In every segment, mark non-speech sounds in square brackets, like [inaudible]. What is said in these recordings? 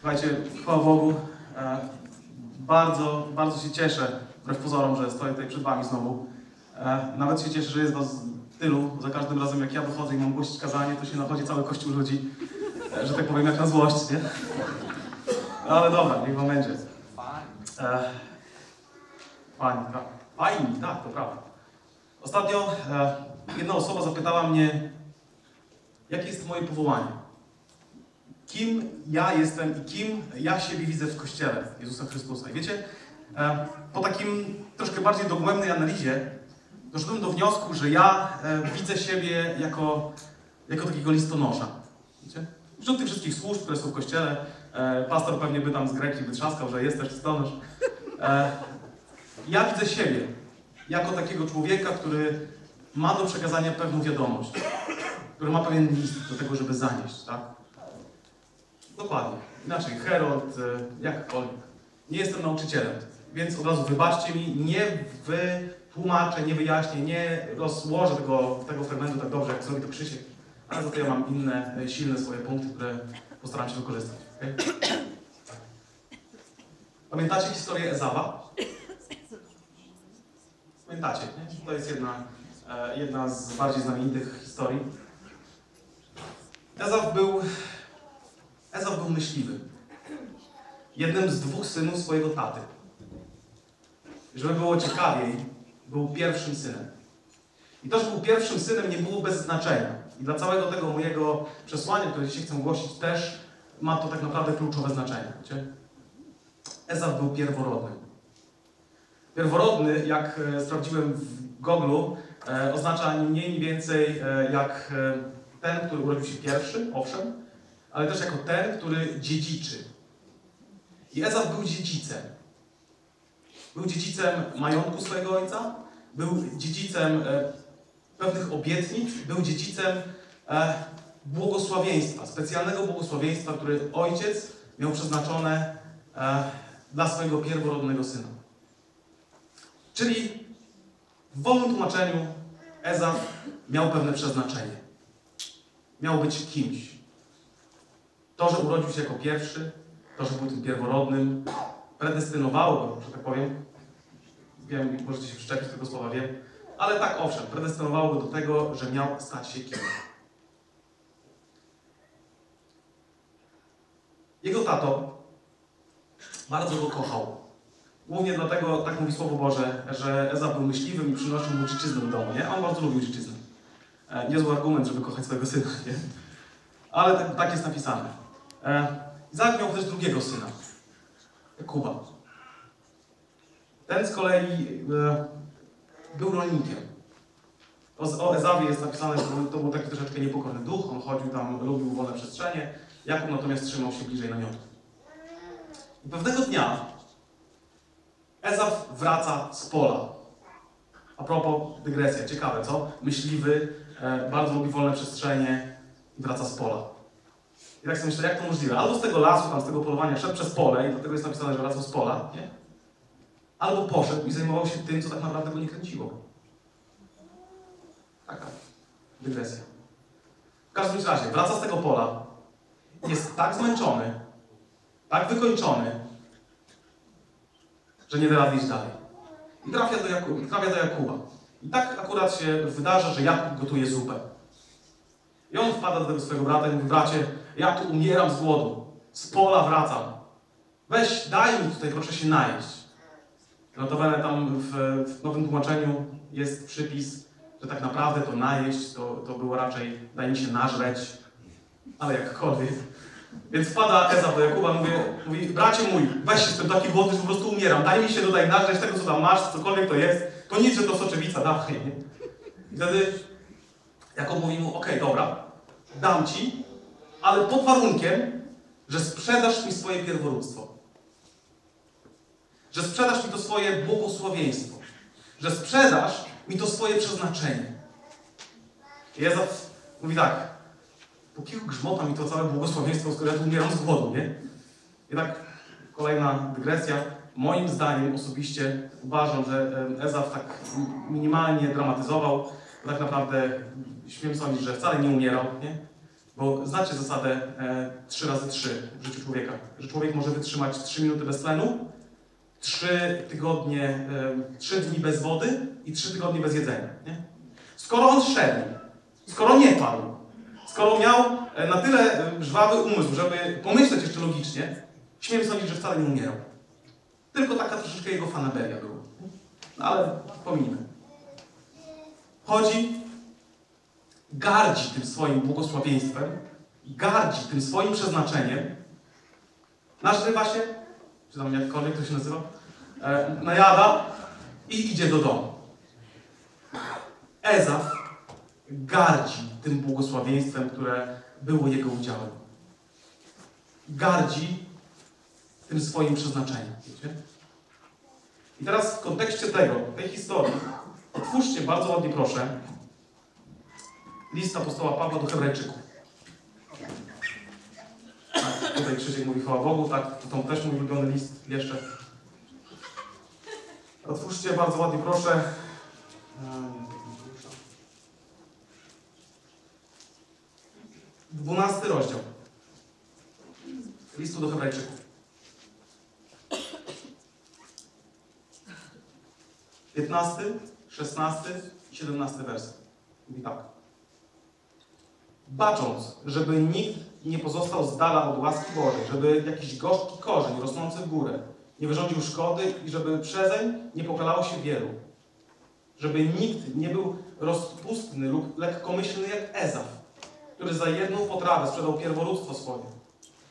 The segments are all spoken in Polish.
Słuchajcie, chwała Bogu. E, bardzo, bardzo się cieszę, wbrew pozorom, że stoję tutaj przed Wami znowu. E, nawet się cieszę, że jest Was tylu. Za każdym razem, jak ja wychodzę i mam głosić kazanie, to się nachodzi cały kościół ludzi, e, że tak powiem, jak na złość, nie? Ale dobra, niech Wam będzie. E, fajnie, tak. Fajni, tak, to prawda. Ostatnio e, jedna osoba zapytała mnie, jakie jest moje powołanie. Kim ja jestem i kim ja siebie widzę w Kościele Jezusa Chrystusa. I wiecie, e, po takim troszkę bardziej dogłębnej analizie doszedłem do wniosku, że ja e, widzę siebie jako, jako takiego listonosza. Wiecie? Wśród tych wszystkich służb, które są w Kościele, e, pastor pewnie by tam z Greki wytrzaskał, że jest też listonosz. Ja widzę siebie jako takiego człowieka, który ma do przekazania pewną wiadomość, który ma pewien list do tego, żeby zanieść, tak? Dokładnie. Inaczej, Herold, e, jakkolwiek. Nie jestem nauczycielem, więc od razu wybaczcie mi, nie wytłumaczę, nie wyjaśnię, nie rozłożę tego, tego fragmentu tak dobrze, jak zrobi to Krzysiek, ale za to ja mam inne, e, silne swoje punkty, które postaram się wykorzystać. okej? Pamiętacie historię Ezawa? Pamiętacie, nie? To jest jedna, e, jedna z bardziej znamienitych historii. Ezaw był, Ezaw był myśliwy. Jednym z dwóch synów swojego taty. Żeby było ciekawiej, był pierwszym synem. I to, że był pierwszym synem, nie było bez znaczenia. I dla całego tego mojego przesłania, które dzisiaj chcę głosić, też ma to tak naprawdę kluczowe znaczenie. Wiecie? Był pierworodny. Pierworodny, jak e, sprawdziłem w Google, e, oznacza ni mniej, ni więcej e, jak ten, który urodził się pierwszy, owszem, ale też jako ten, który dziedziczy. I Ezaw był dziedzicem. Był dziedzicem majątku swojego ojca, był dziedzicem e, pewnych obietnic, był dziedzicem e, błogosławieństwa, specjalnego błogosławieństwa, który ojciec miał przeznaczone e, dla swojego pierworodnego syna. Czyli w wolnym tłumaczeniu Ezaf miał pewne przeznaczenie. Miał być kimś. To, że urodził się jako pierwszy, to, że był tym pierworodnym, predestynowało go, że tak powiem. Wiem, możecie się przyczepić tego słowa, wiem. Ale tak, owszem, predestynowało go do tego, że miał stać się kimś. Jego tato bardzo go kochał. Głównie dlatego, tak mówi Słowo Boże, że Eza był myśliwym i przynosił mu dziczyznę do domu, nie? On bardzo lubił dziczyznę. E, niezły argument, żeby kochać swojego syna, nie? Ale tak, tak jest napisane. E, Izaak miał też drugiego syna, Kuba. Ten z kolei e, był rolnikiem. O, Ezawie jest napisane, że to był taki troszeczkę niepokorny duch, on chodził tam, lubił wolne przestrzenie, Jakub natomiast trzymał się bliżej namiotu. I pewnego dnia Ezaf wraca z pola. A propos, dygresja, ciekawe, co? Myśliwy, e, bardzo lubi wolne przestrzenie i wraca z pola. Tak sobie myślę, jak to możliwe? Albo z tego lasu, tam z tego polowania szedł przez pole i dlatego jest napisane, że wracał z pola, nie? Albo poszedł i zajmował się tym, co tak naprawdę go nie kręciło. Taka dygresja. W każdym razie, wraca z tego pola, jest tak zmęczony, tak wykończony, że nie da rady iść dalej. I trafia do, Jaku, trafia do Jakuba. I tak akurat się wydarza, że Jakub gotuje zupę. I on wpada do tego swojego brata i mówi, bracie, ja tu umieram z głodu. Z pola wracam. Weź, daj mi tutaj proszę się najeść. Notabene tam w, w nowym tłumaczeniu jest przypis, że tak naprawdę to najeść to, to było raczej daj mi się nażreć, ale jakkolwiek. Więc wpada Ezaf do Jakuba, mówi, mówi, bracie mój, weź jestem taki głodny, że po prostu umieram, daj mi się tutaj nażreć tego, co tam masz, cokolwiek to jest, to nic, że to soczewica, dawaj. I wtedy Jakub mówi mu, okej, dobra, dam ci, ale pod warunkiem, że sprzedasz mi swoje pierworództwo. Że sprzedasz mi to swoje błogosławieństwo. Że sprzedasz mi to swoje przeznaczenie. I Ezaf mówi tak, po kilku grzmota mi to całe błogosławieństwo, skoro ja tu umieram z głodu, nie? I tak, kolejna dygresja. Moim zdaniem osobiście uważam, że Ezaf tak minimalnie dramatyzował, bo tak naprawdę śmiem sądzić, że wcale nie umierał, nie? Bo znacie zasadę e, 3 razy 3 w życiu człowieka. Że człowiek może wytrzymać 3 minuty bez tlenu, 3 tygodnie, e, 3 dni bez wody i 3 tygodnie bez jedzenia. Nie? Skoro on szedł, skoro nie padł, skoro miał e, na tyle e, żwawy umysł, żeby pomyśleć jeszcze logicznie, śmiem sądzić, że wcale nie umierał. Tylko taka troszeczkę jego fanaberia była. No ale pominę. Chodzi, gardzi tym swoim błogosławieństwem, gardzi tym swoim przeznaczeniem, nażrywa się, czy tam jakkolwiek to się nazywa, e, najada i idzie do domu. Ezaf gardzi tym błogosławieństwem, które było jego udziałem. Gardzi tym swoim przeznaczeniem. Wiecie? I teraz w kontekście tego, tej historii, otwórzcie bardzo ładnie proszę list apostoła Pawła do Hebrajczyków. Tak, tutaj Krzysiek mówi chwała Bogu, tak, to też mój ulubiony list jeszcze. Otwórzcie bardzo ładnie proszę. Dwunasty rozdział listu do Hebrajczyków. 15, 16 i 17 werset. Mówi tak. Bacząc, żeby nikt nie pozostał z dala od łaski Bożej, żeby jakiś gorzki korzeń rosnący w górę nie wyrządził szkody i żeby przezeń nie pokalało się wielu. Żeby nikt nie był rozpustny lub lekkomyślny jak Ezaf, który za jedną potrawę sprzedał pierworództwo swoje.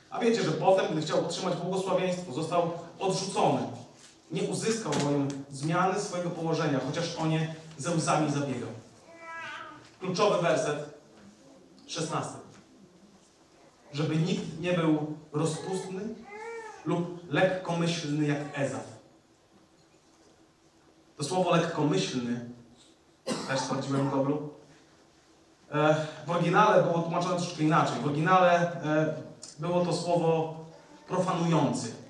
A wiecie, że potem, gdy chciał otrzymać błogosławieństwo, został odrzucony nie uzyskał bowiem zmiany swojego położenia, chociaż o nie ze łzami zabiegał. Kluczowy werset, 16. Żeby nikt nie był rozpustny lub lekkomyślny jak Ezaf. To słowo lekkomyślny, też sprawdziłem w Goblu, e, w oryginale było tłumaczone troszeczkę inaczej. W oryginale e, było to słowo profanujący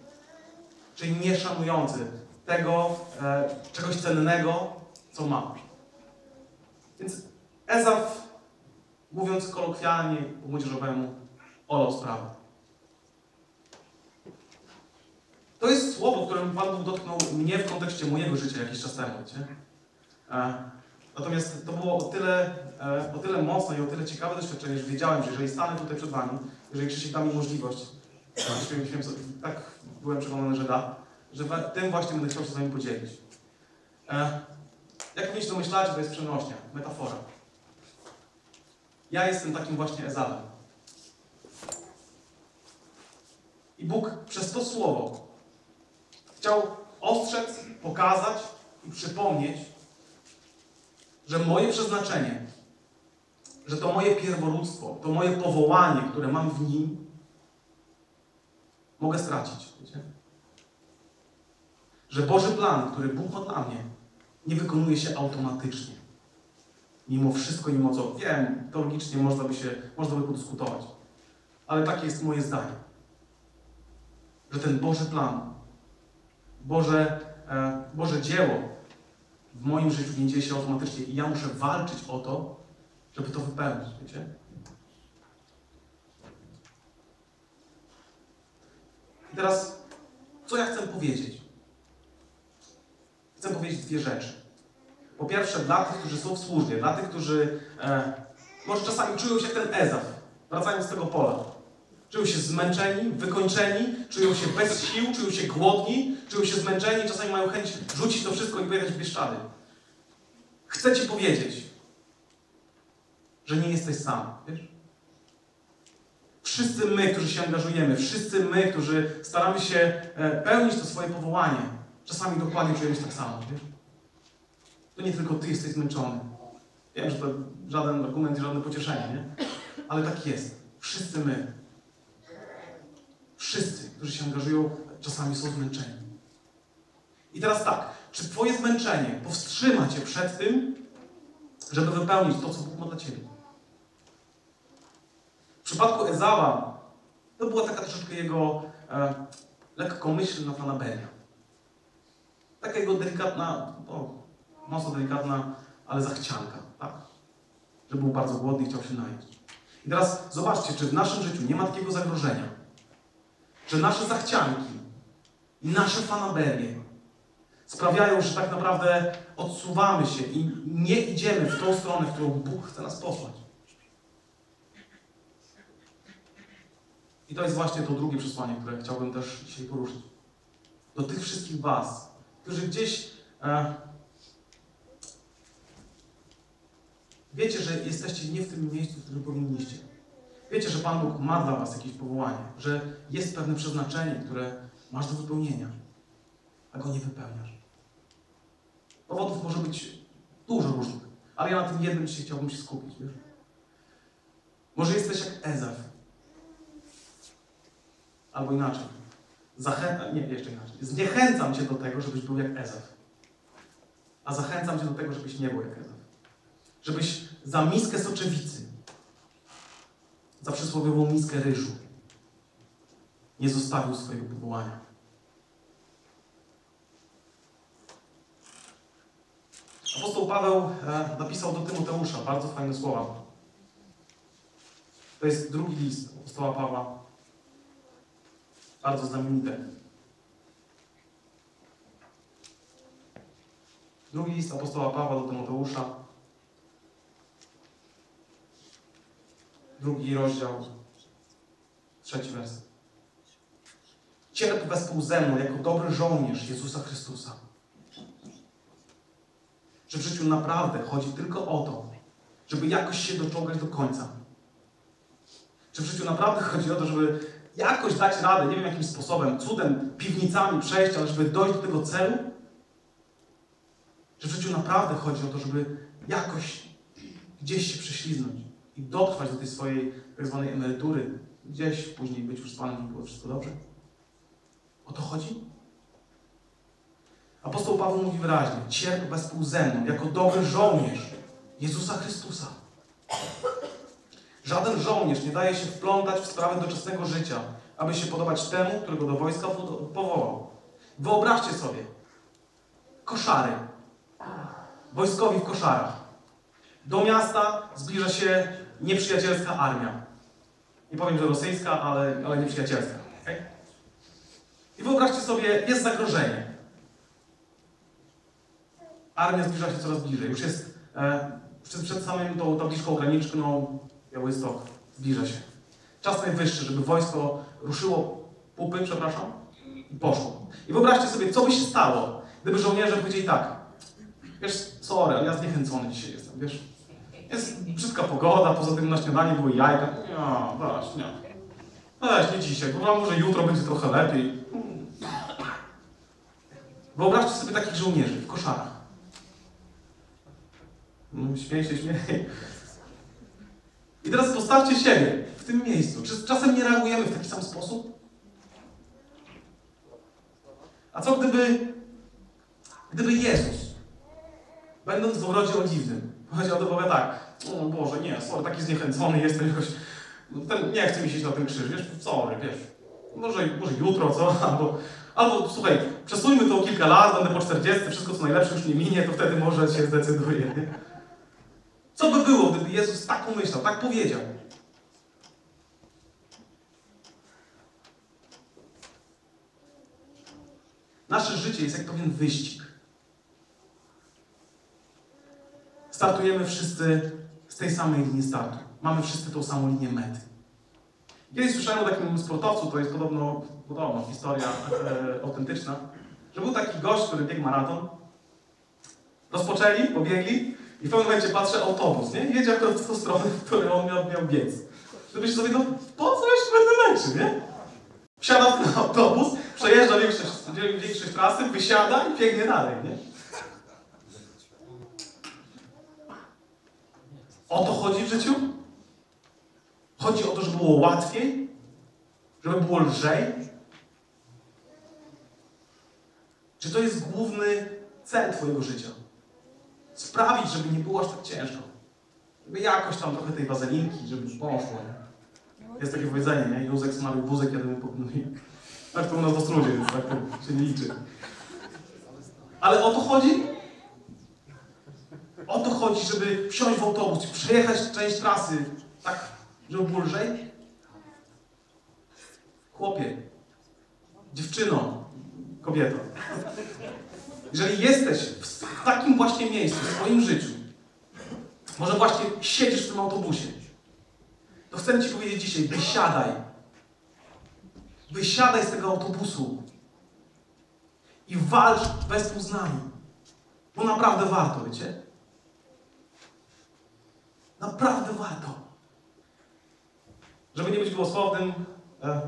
czyli nieszanujący tego e, czegoś cennego, co ma. Więc Ezaf, mówiąc kolokwialnie, po młodzieżowemu, olał sprawę. To jest słowo, którym Pan Bóg dotknął mnie w kontekście mojego życia jakiś czas temu. Wiecie? E, natomiast to było o tyle, e, o tyle mocne i o tyle ciekawe doświadczenie, że wiedziałem, że jeżeli stanę tutaj przed Wami, jeżeli Krzysiek da mi możliwość, tak byłem przekonany, że da, że tym właśnie będę chciał się z Wami podzielić. E, jak mi się domyślacie, to jest przenośnia, metafora. Ja jestem takim właśnie Ezawem. I Bóg przez to słowo chciał ostrzec, pokazać i przypomnieć, że moje przeznaczenie, że to moje pierworództwo, to moje powołanie, które mam w nim, mogę stracić. Wiecie? Że Boży plan, który Bóg ma dla mnie, nie wykonuje się automatycznie. Mimo wszystko, mimo co wiem, teologicznie można by się, można by podyskutować. Ale takie jest moje zdanie. Że ten Boży plan, Boże, e, Boże dzieło w moim życiu nie dzieje się automatycznie i ja muszę walczyć o to, żeby to wypełnić, wiecie? I teraz, co ja chcę powiedzieć? Chcę powiedzieć dwie rzeczy. Po pierwsze, dla tych, którzy są w służbie, dla tych, którzy e, może czasami czują się ten Ezaf, wracając z tego pola. Czują się zmęczeni, wykończeni, czują się bez sił, czują się głodni, czują się zmęczeni, czasami mają chęć rzucić to wszystko i pojechać w Bieszczady. Chcę Ci powiedzieć, że nie jesteś sam, wiesz? Wszyscy my, którzy się angażujemy, wszyscy my, którzy staramy się e, pełnić to swoje powołanie, czasami dokładnie czujemy się tak samo, wiesz? To nie tylko Ty jesteś zmęczony. Wiem, że to żaden argument i żadne pocieszenie, nie? Ale tak jest. Wszyscy my. Wszyscy, którzy się angażują, czasami są zmęczeni. I teraz tak, czy Twoje zmęczenie powstrzyma Cię przed tym, żeby wypełnić to, co Bóg ma dla Ciebie? W przypadku Ezawa to była taka troszeczkę jego e, lekkomyślna fanaberia. Taka jego delikatna, o, mocno delikatna, ale zachcianka, tak? Że był bardzo głodny i chciał się najeść. I teraz zobaczcie, czy w naszym życiu nie ma takiego zagrożenia, że nasze zachcianki i nasze fanaberie sprawiają, że tak naprawdę odsuwamy się i nie idziemy w tą stronę, w którą Bóg chce nas posłać. I to jest właśnie to drugie przesłanie, które chciałbym też dzisiaj poruszyć. Do tych wszystkich Was, którzy gdzieś e, wiecie, że jesteście nie w tym miejscu, w którym powinniście. Wiecie, że Pan Bóg ma dla Was jakieś powołanie, że jest pewne przeznaczenie, które masz do wypełnienia, a go nie wypełniasz. Powodów może być dużo różnych, ale ja na tym jednym dzisiaj chciałbym się skupić. Wiesz? Może jesteś jak Ezef. Albo inaczej. Zachęcam, nie, jeszcze inaczej. Zniechęcam Cię do tego, żebyś był jak Ezef. A zachęcam Cię do tego, żebyś nie był jak Ezef. Żebyś za miskę soczewicy, za przysłowiową miskę ryżu, nie zostawił swojego powołania. Apostoł Paweł e, napisał do Tymoteusza bardzo fajne słowa. To jest drugi list apostoła Pawła. Bardzo znamienite. Drugi list apostoła Pawła do Tymoteusza. Drugi rozdział, trzeci werset. Cierp wespół ze mną jako dobry żołnierz Jezusa Chrystusa. Że w życiu naprawdę chodzi tylko o to, żeby jakoś się doczołgać do końca. Że w życiu naprawdę [laughs] chodzi o to, żeby jakoś dać radę, nie wiem jakim sposobem, cudem, piwnicami przejść, ale żeby dojść do tego celu. Że w życiu naprawdę chodzi o to, żeby jakoś gdzieś się prześliznąć i dotrwać do tej swojej tak zwanej emerytury, gdzieś później być już z Panem i było wszystko dobrze. O to chodzi? Apostoł Paweł mówi wyraźnie, cierp wespół ze mną, jako dobry żołnierz Jezusa Chrystusa. Żaden żołnierz nie daje się wplątać w sprawy doczesnego życia, aby się podobać temu, którego do wojska powołał. Wyobraźcie sobie, koszary, wojskowi w koszarach. Do miasta zbliża się nieprzyjacielska armia. Nie powiem, że rosyjska, ale, ale nieprzyjacielska. Okay? I wyobraźcie sobie, jest zagrożenie. Armia zbliża się coraz bliżej. Już jest e, przed, przed samym tą tabliczką graniczną Białystok zbliża się. Czas najwyższy, żeby wojsko ruszyło pupy, przepraszam, i poszło. I wyobraźcie sobie, co by się stało, gdyby żołnierze powiedzieli tak. Wiesz, sorry, ale ja zniechęcony dzisiaj jestem, wiesz. Jest brzydka pogoda, poza tym na śniadanie były jajka. No, właśnie. No weź, nie dzisiaj, bo może jutro będzie trochę lepiej. Wyobraźcie sobie takich żołnierzy w koszarach. No, śmiej się, śmiej. I teraz postawcie siebie w tym miejscu. Czy czasem nie reagujemy w taki sam sposób? A co gdyby, gdyby Jezus, będąc w ogrodzie oliwnym, powiedział do Boga tak, o Boże, nie, sorry, taki zniechęcony jestem jakoś, no ten, nie chce mi się iść na ten krzyż, wiesz, sorry, wiesz, może, może jutro, co, [laughs] albo, albo słuchaj, przesuńmy to o kilka lat, będę po 40, wszystko co najlepsze już nie minie, to wtedy może się zdecyduje? Co by było, gdyby Jezus tak pomyślał, tak powiedział? Nasze życie jest jak pewien wyścig. Startujemy wszyscy z tej samej linii startu. Mamy wszyscy tą samą linię mety. Kiedyś słyszałem o takim sportowcu, to jest podobno, podobno historia e, autentyczna, że był taki gość, który biegł maraton. Rozpoczęli, pobiegli i w pewnym momencie patrzę, autobus, nie? Jedzie akurat w tą stronę, w której on miał, miał biec. Gdybyś sobie, no po co jeszcze będę leczy, nie? Wsiada ten autobus, przejeżdża większość, większość trasy, wysiada i biegnie dalej, nie? O to chodzi w życiu? Chodzi o to, żeby było łatwiej? Żeby było lżej? Czy to jest główny cel Twojego życia? Sprawić, żeby nie było aż tak ciężko. Żeby jakoś tam trochę tej wazelinki, żeby poszło. Jest takie powiedzenie, nie? Józek smażył wózek, jeden mu pognuje. Tak to u nas w Ostrudzie jest, tak to się nie liczy. Ale o to chodzi? O to chodzi, żeby wsiąść w autobus i przejechać część trasy tak Żeby było lżej? Chłopie, dziewczyno, kobieto. Jeżeli jesteś w takim właśnie miejscu w swoim życiu, może właśnie siedzisz w tym autobusie, to chcę Ci powiedzieć dzisiaj, wysiadaj. Wysiadaj z tego autobusu i walcz wespół z nami. Bo naprawdę warto, wiecie? Naprawdę warto. Żeby nie być głosownym, e,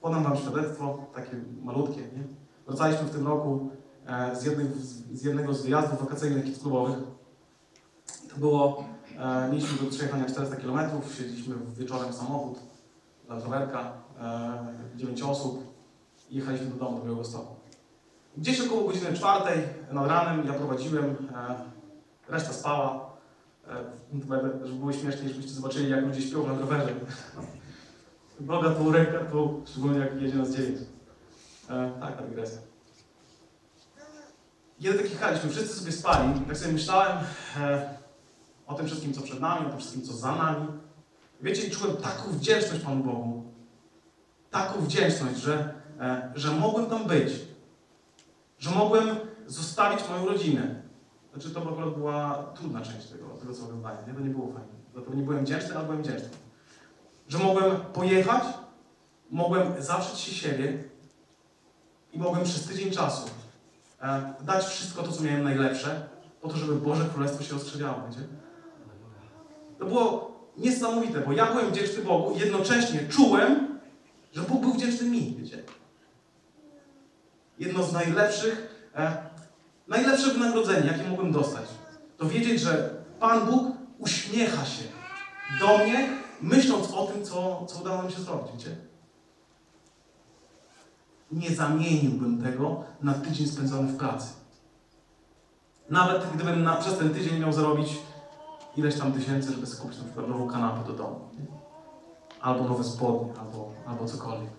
podam Wam świadectwo, takie malutkie. Nie? Wracaliśmy w tym roku e, z, jednych, z jednego z wyjazdów wakacyjnych kids klubowych. To było, e, mieliśmy do przejechania 400 km, siedzieliśmy wieczorem w samochód dla rowerka, e, 9 osób i jechaliśmy do domu, do Białegostoku. Gdzieś około godziny czwartej nad ranem ja prowadziłem, e, reszta spała. E, żeby było śmieszniej, żebyście zobaczyli, jak ludzie śpią na rowerze. Boga tu, ręka tu, szczególnie jak jedzie nas dziewięć. Tak, ta dygresja. Jeden tak jechaliśmy, wszyscy sobie spali. Tak sobie myślałem e, o tym wszystkim, co przed nami, o tym wszystkim, co za nami. Wiecie, czułem taką wdzięczność Panu Bogu. Taką wdzięczność, że, e, że mogłem tam być. Że mogłem zostawić moją rodzinę. Znaczy, to akurat była trudna część tego, tego oglądałem. Nie? To nie było fajne. Dlatego nie byłem wdzięczny, ale byłem wdzięczny. Że mogłem pojechać, mogłem zawrzeć się siebie i mogłem przez tydzień czasu e, dać wszystko to, co miałem najlepsze, po to, żeby Boże Królestwo się rozkrzewiało, wiecie? To było niesamowite, bo ja byłem wdzięczny Bogu i jednocześnie czułem, że Bóg był wdzięczny mi, wiecie? Jedno z najlepszych, e, najlepsze wynagrodzenie, jakie mogłem dostać, to wiedzieć, że Pan Bóg uśmiecha się do mnie, myśląc o tym, co, co udało mi się zrobić, wiecie? Nie zamieniłbym tego na tydzień spędzony w pracy. Nawet gdybym na, przez ten tydzień miał zarobić ileś tam tysięcy, żeby sobie kupić na przykład nową kanapę do domu. Albo nowe spodnie, albo, albo cokolwiek.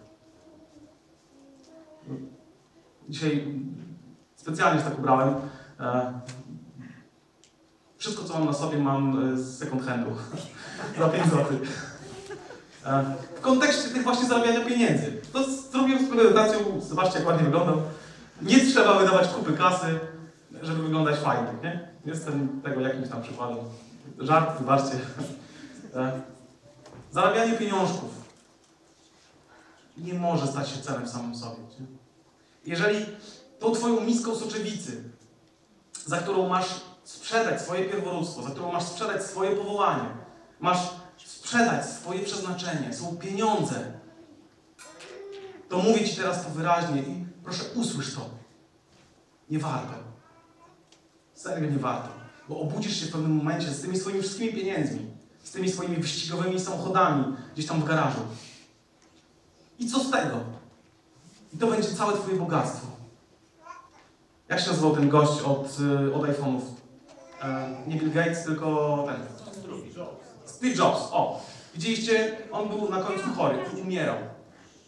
Dzisiaj specjalnie się tak ubrałem. E, wszystko, co mam na sobie, mam z second handu. [laughs] Za 5 zł. E, w kontekście tych właśnie zarabiania pieniędzy. To zrobiłem z prezentacją, zobaczcie jak ładnie wyglądam. Nie trzeba wydawać kupy kasy, żeby wyglądać fajnie, nie? Jestem tego jakimś tam przykładem. Żart, wybaczcie. E, zarabianie pieniążków nie może stać się celem samym sobie. Nie? Jeżeli tą twoją miską soczewicy, za którą masz sprzedać swoje pierworództwo, za którą masz sprzedać swoje powołanie, masz sprzedać swoje przeznaczenie, są pieniądze, to mówię Ci teraz to wyraźnie i proszę usłysz to. Nie warto. Serio nie warto. Bo obudzisz się w pewnym momencie z tymi swoimi wszystkimi pieniędzmi, z tymi swoimi wyścigowymi samochodami gdzieś tam w garażu. I co z tego? I to będzie całe Twoje bogactwo. Jak się nazywał ten gość od, y, od iPhone'ów? E, nie Bill Gates, tylko ten. Steve Jobs. O! Widzieliście, on był na końcu chory umierał.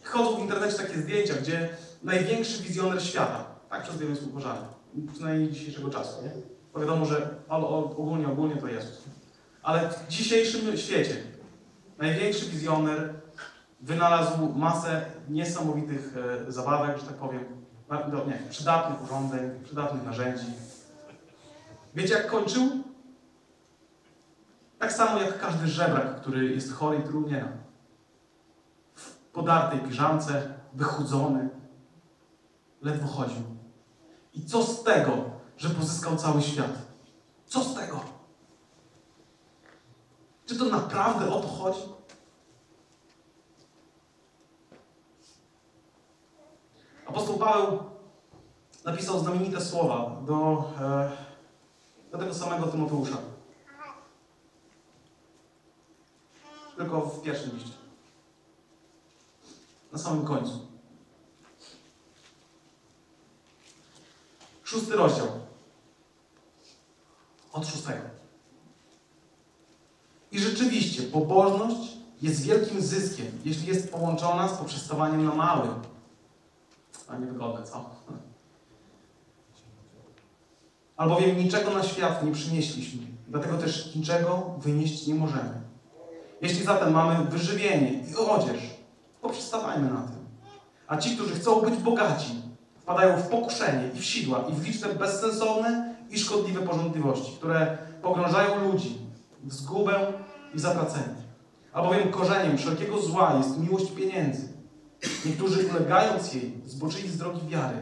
Chodzą w internecie takie zdjęcia, gdzie największy wizjoner świata, tak przez wiele słów pożarnych, przynajmniej dzisiejszego czasu, nie? Bo wiadomo, że ogólnie, ogólnie to Jezus. Ale w dzisiejszym świecie największy wizjoner wynalazł masę niesamowitych e, zabawek, że tak powiem, no, nie, przydatnych urządzeń, przydatnych narzędzi. Wiecie, jak kończył? Tak samo jak każdy żebrak, który jest chory i umiera. W podartej piżamce, wychudzony, ledwo chodził. I co z tego, że pozyskał cały świat? Co z tego? Czy to naprawdę o to chodzi? Apostoł Paweł napisał znamienite słowa do, e, do tego samego Tymoteusza. Tylko w pierwszym liście. Na samym końcu. Szósty rozdział. Od szóstego. I rzeczywiście, pobożność jest wielkim zyskiem, jeśli jest połączona z poprzestawaniem na małym. A niewygodne, co? Albowiem niczego na świat nie przynieśliśmy, dlatego też niczego wynieść nie możemy. Jeśli zatem mamy wyżywienie i odzież, poprzestawajmy na tym. A ci, którzy chcą być bogaci, wpadają w pokuszenie i w sidła i w liczne bezsensowne i szkodliwe porządliwości, które pogrążają ludzi w zgubę i zatracenie. Albowiem korzeniem wszelkiego zła jest miłość pieniędzy. Niektórzy ulegając jej zboczyli z drogi wiary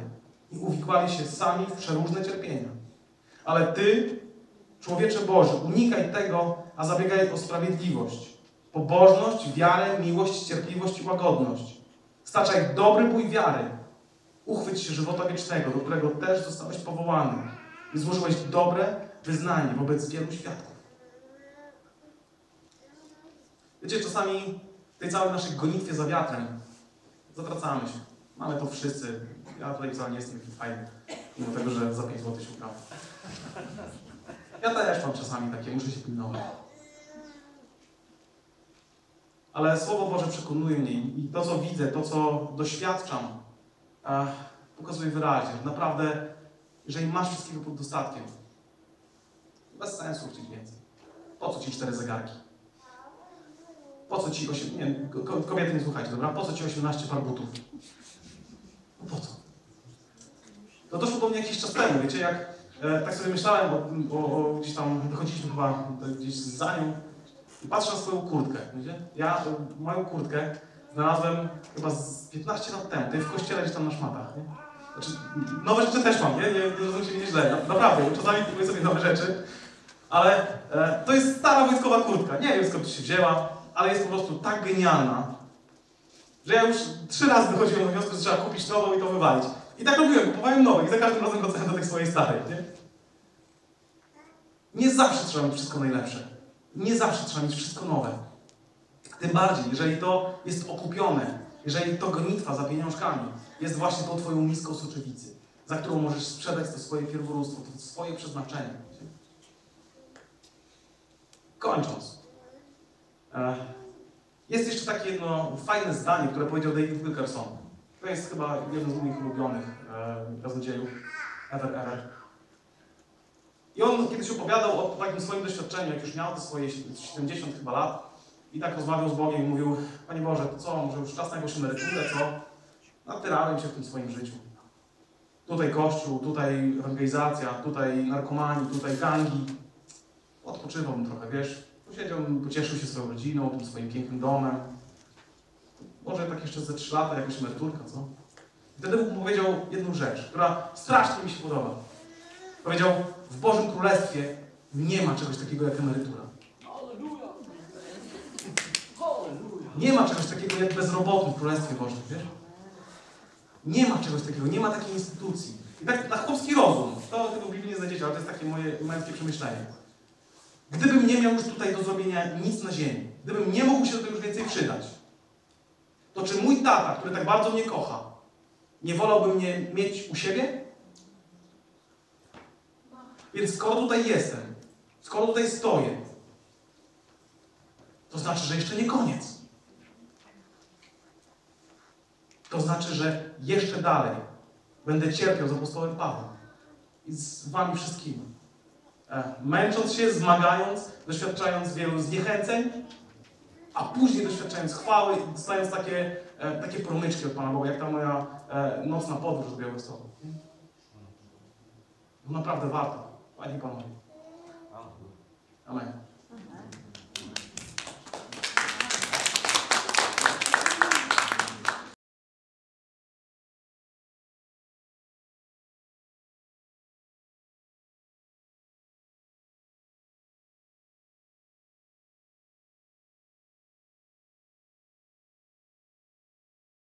i uwikłali się sami w przeróżne cierpienia. Ale Ty, człowiecze Boży, unikaj tego, a zabiegaj o sprawiedliwość, pobożność, wiarę, miłość, cierpliwość i łagodność. Staczaj dobry bój wiary. Uchwyć się żywota wiecznego, do którego też zostałeś powołany i złożyłeś dobre wyznanie wobec wielu świadków. Wiecie, czasami w tej całej naszej gonitwie za wiatrem zatracamy się. Mamy to wszyscy. Ja tutaj wcale nie jestem taki fajny, mimo tego, że za 5 zł się. Ja też mam czasami takie, muszę się pilnować. Ale Słowo Boże przekonuje mnie i to, co widzę, to, co doświadczam, pokazuje wyraźnie, naprawdę, jeżeli masz wszystkiego pod dostatkiem, bez sensu chcieć więcej. Po co ci cztery zegarki? Po co ci 8... Nie, ko- kobiety nie słuchajcie, dobra? Po co ci 18 par butów? No po co? To doszło do mnie jakiś czas temu, wiecie, jak e, tak sobie myślałem, bo, bo, bo gdzieś tam wychodziliśmy chyba gdzieś za nią i patrzę na swoją kurtkę, wiecie? Ja e, moją kurtkę znalazłem chyba z 15 lat temu, tutaj w kościele gdzieś tam na szmatach, nie? Znaczy, nowe rzeczy też mam, nie? Nie, nie rozumiecie mnie źle, na- naprawdę, czasami kupuję sobie nowe rzeczy, ale e, to jest stara wojskowa kurtka, nie wiem skąd się wzięła, ale jest po prostu tak genialna, że ja już trzy razy dochodziłem do wniosku, że trzeba kupić nową i to wywalić. I tak robiłem, kupowałem nowe i za każdym razem wracałem do tej swojej starej, nie? Nie zawsze trzeba mieć wszystko najlepsze. Nie zawsze trzeba mieć wszystko nowe. Tym bardziej, jeżeli to jest okupione, jeżeli to gonitwa za pieniążkami jest właśnie tą twoją miską soczewicy, za którą możesz sprzedać to swoje pierworództwo, to swoje przeznaczenie. Kończąc. E, Jest jeszcze takie jedno fajne zdanie, które powiedział David Wilkerson. To jest chyba jedno z moich ulubionych e, kaznodziejów ever, ever. I on kiedyś opowiadał o takim swoim doświadczeniu, jak już miał te swoje 70 chyba lat i tak rozmawiał z Bogiem i mówił, Panie Boże, to co, może już czas na jakąś emeryturę, co? Natyrałem się w tym swoim życiu. Tutaj kościół, tutaj ewangelizacja, tutaj narkomani, tutaj gangi. Odpoczywałbym trochę, wiesz, posiedziałbym, pocieszył się swoją rodziną, tym swoim pięknym domem. Może tak jeszcze ze trzy lata, jakaś emeryturka, co? Wtedy Bóg mu powiedział jedną rzecz, która strasznie mi się podoba. Powiedział, w Bożym Królestwie nie ma czegoś takiego jak emerytura. Nie ma czegoś takiego jak bezrobotny w Królestwie Bożym, wiesz? Nie ma czegoś takiego, nie ma takiej instytucji. I tak na chłopski rozum, to tego w Biblii nie znajdziecie, ale to jest takie moje męskie przemyślenie. Gdybym nie miał już tutaj do zrobienia nic na ziemi, gdybym nie mógł się do tego już więcej przydać, to czy mój tata, który tak bardzo mnie kocha, nie wolałby mnie mieć u siebie? Więc skoro tutaj jestem, skoro tutaj stoję, to znaczy, że jeszcze nie koniec. To znaczy, że jeszcze dalej będę cierpiał z apostołem Pawłem i z wami wszystkimi. E, męcząc się, zmagając, doświadczając wielu zniechęceń, a później doświadczając chwały i dostając takie, e, takie promyczki od Pana Boga, jak ta moja e, nocna podróż z Białystoku. Naprawdę warto, Panie Panowie. Amen.